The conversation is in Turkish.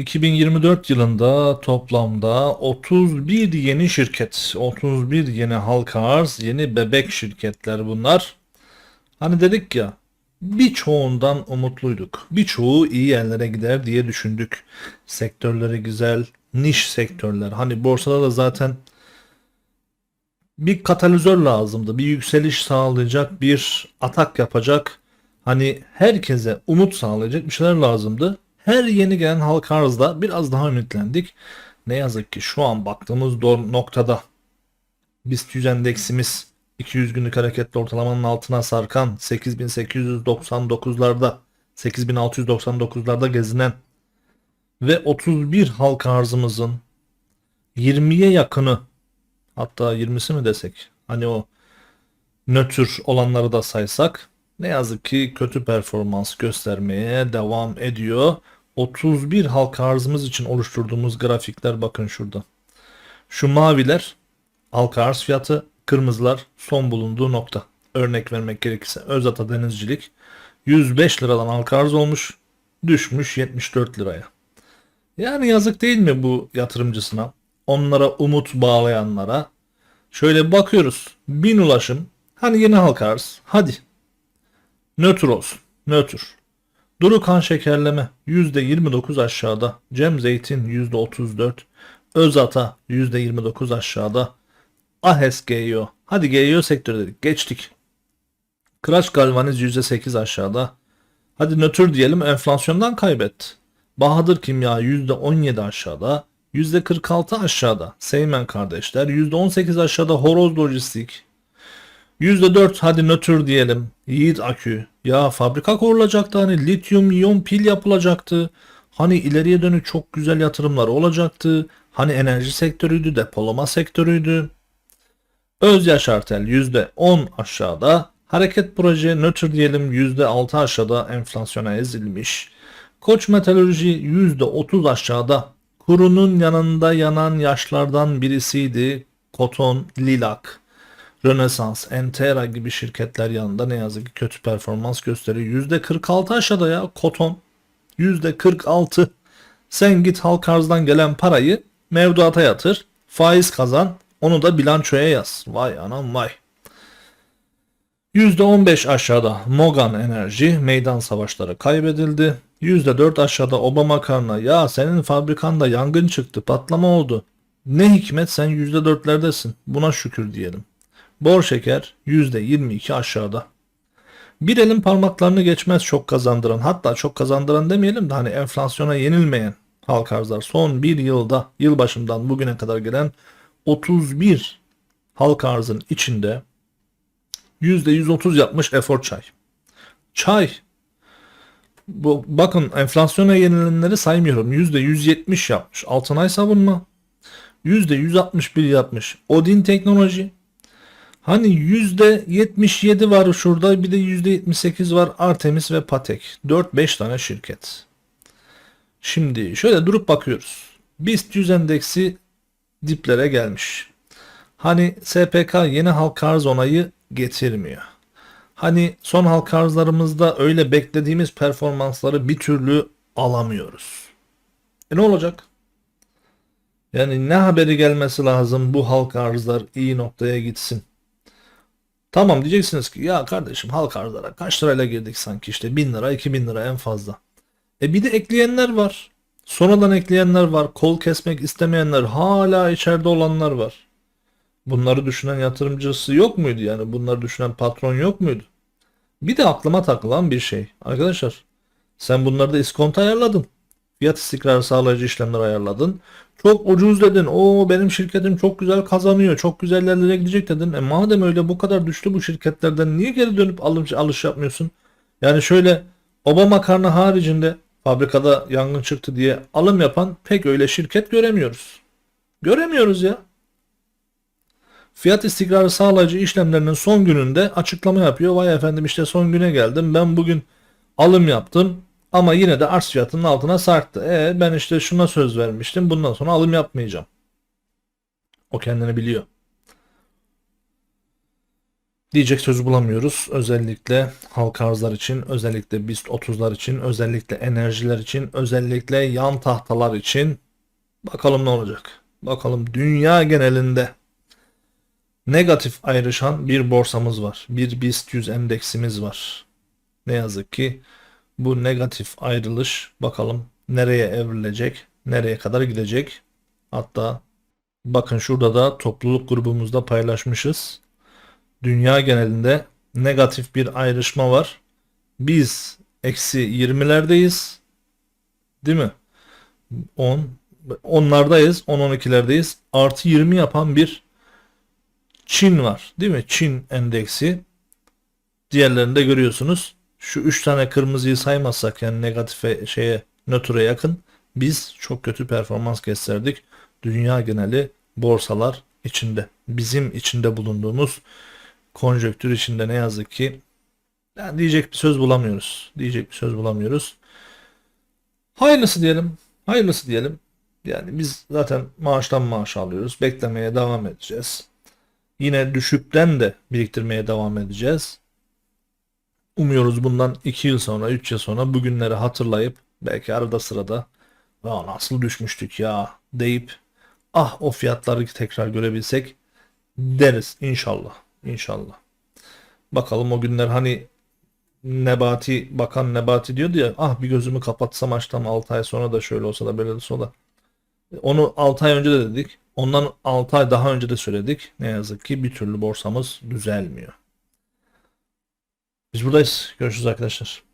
...2024 yılında toplamda 31 yeni şirket, 31 yeni halka arz, yeni bebek şirketler bunlar. Hani dedik ya, birçoğundan umutluyduk. Birçoğu iyi yerlere gider diye düşündük. Sektörleri güzel, niş sektörler. Hani borsada da zaten bir katalizör lazımdı. Bir yükseliş sağlayacak, bir atak yapacak. Hani herkese umut sağlayacak bir şeyler lazımdı. Her yeni gelen halka arzda biraz daha ümitlendik. Ne yazık ki şu an baktığımız noktada BIST 100 endeksimiz 200 günlük hareketli ortalamanın altına sarkan 8899'larda 8699'larda gezinen ve 31 halka arzımızın 20'ye yakını hatta 20'si mi desek hani o nötr olanları da saysak ne yazık ki kötü performans göstermeye devam ediyor. 31 halka arzımız için oluşturduğumuz grafikler bakın şurada. Şu maviler halka arz fiyatı, kırmızılar son bulunduğu nokta. Örnek vermek gerekirse Özata Denizcilik 105 liradan halka arz olmuş, düşmüş 74 liraya. Yani yazık değil mi bu yatırımcısına? Onlara umut bağlayanlara. Şöyle bakıyoruz. Bin ulaşım. Hani yeni halka arz. Hadi. Nötr olsun. Nötr. Duru kan şekerleme %29 aşağıda. Cem Zeytin %34. Özata %29 aşağıda. Ahes GEO. Hadi GEO sektörü dedik. Geçtik. Kıraç Galvaniz %8 aşağıda. Hadi nötr diyelim enflasyondan kaybetti. Bahadır Kimya %17 aşağıda. %46 aşağıda. Seymen kardeşler. %18 aşağıda Horoz Lojistik. %4 hadi nötr diyelim. Yiğit Akü. Ya fabrika kurulacaktı hani lityum iyon pil yapılacaktı. Hani ileriye dönük çok güzel yatırımlar olacaktı. Hani enerji sektörüydü, depolama sektörüydü. Öz Yaşartel %10 aşağıda. Hareket proje nötr diyelim %6 aşağıda enflasyona ezilmiş. Koç Metalurji %30 aşağıda. Kurunun yanında yanan yaşlardan birisiydi. Koton, Lilak, Rönesans, Entera gibi şirketler yanında ne yazık ki kötü performans gösteriyor. %46 aşağıda ya Koton. %46. Sen git halk arzdan gelen parayı mevduata yatır. Faiz kazan. Onu da bilançoya yaz. Vay anam vay. %15 aşağıda Mogan Enerji meydan savaşları kaybedildi. %4 aşağıda Obama Karna ya senin fabrikanda yangın çıktı patlama oldu. Ne hikmet sen %4'lerdesin buna şükür diyelim. Bor şeker %22 aşağıda. Bir elin parmaklarını geçmez çok kazandıran hatta çok kazandıran demeyelim de hani enflasyona yenilmeyen halk arzlar son bir yılda yılbaşından bugüne kadar gelen 31 halk arzın içinde %130 yapmış efor çay. Çay bu, bakın enflasyona yenilenleri saymıyorum. %170 yapmış. Altınay savunma. %161 yapmış. Odin teknoloji. Hani %77 var şurada bir de %78 var Artemis ve Patek. 4-5 tane şirket. Şimdi şöyle durup bakıyoruz. BIST 100 endeksi diplere gelmiş. Hani SPK yeni halka arz onayı getirmiyor. Hani son halka arzlarımızda öyle beklediğimiz performansları bir türlü alamıyoruz. E ne olacak? Yani ne haberi gelmesi lazım bu halka arzlar iyi noktaya gitsin. Tamam diyeceksiniz ki ya kardeşim halka arzlara kaç lirayla girdik sanki işte 1000 lira 2000 lira en fazla. E bir de ekleyenler var. Sonradan ekleyenler var. Kol kesmek istemeyenler hala içeride olanlar var. Bunları düşünen yatırımcısı yok muydu yani? Bunları düşünen patron yok muydu? Bir de aklıma takılan bir şey. Arkadaşlar sen bunları da iskonto ayarladın. Fiyat istikrarı sağlayıcı işlemler ayarladın. Çok ucuz dedin. O benim şirketim çok güzel kazanıyor. Çok güzel yerlere gidecek dedin. E madem öyle bu kadar düştü bu şirketlerden niye geri dönüp alış, alış yapmıyorsun? Yani şöyle Obama karnı haricinde fabrikada yangın çıktı diye alım yapan pek öyle şirket göremiyoruz. Göremiyoruz ya. Fiyat istikrarı sağlayıcı işlemlerinin son gününde açıklama yapıyor. Vay efendim işte son güne geldim. Ben bugün alım yaptım. Ama yine de arz fiyatının altına sarktı. E ben işte şuna söz vermiştim. Bundan sonra alım yapmayacağım. O kendini biliyor. Diyecek söz bulamıyoruz. Özellikle halka arzlar için, özellikle BIST 30'lar için, özellikle enerjiler için, özellikle yan tahtalar için. Bakalım ne olacak. Bakalım dünya genelinde negatif ayrışan bir borsamız var. Bir BIST 100 endeksimiz var. Ne yazık ki bu negatif ayrılış bakalım nereye evrilecek, nereye kadar gidecek. Hatta bakın şurada da topluluk grubumuzda paylaşmışız. Dünya genelinde negatif bir ayrışma var. Biz eksi 20'lerdeyiz. Değil mi? 10 onlardayız. 10-12'lerdeyiz. Artı 20 yapan bir Çin var. Değil mi? Çin endeksi. Diğerlerini de görüyorsunuz. Şu 3 tane kırmızıyı saymazsak yani negatife şeye nötre yakın biz çok kötü performans gösterdik. Dünya geneli borsalar içinde. Bizim içinde bulunduğumuz konjöktür içinde ne yazık ki yani diyecek bir söz bulamıyoruz. Diyecek bir söz bulamıyoruz. Hayırlısı diyelim. Hayırlısı diyelim. Yani biz zaten maaştan maaş alıyoruz. Beklemeye devam edeceğiz. Yine düşükten de biriktirmeye devam edeceğiz. Umuyoruz bundan 2 yıl sonra, 3 yıl sonra bugünleri hatırlayıp belki arada sırada ya nasıl düşmüştük ya deyip ah o fiyatları tekrar görebilsek deriz inşallah. İnşallah. Bakalım o günler hani Nebati Bakan Nebati diyordu ya ah bir gözümü kapatsam açsam 6 ay sonra da şöyle olsa da böyle olsa da. Onu 6 ay önce de dedik. Ondan 6 ay daha önce de söyledik. Ne yazık ki bir türlü borsamız düzelmiyor. Biz buradayız. Görüşürüz arkadaşlar.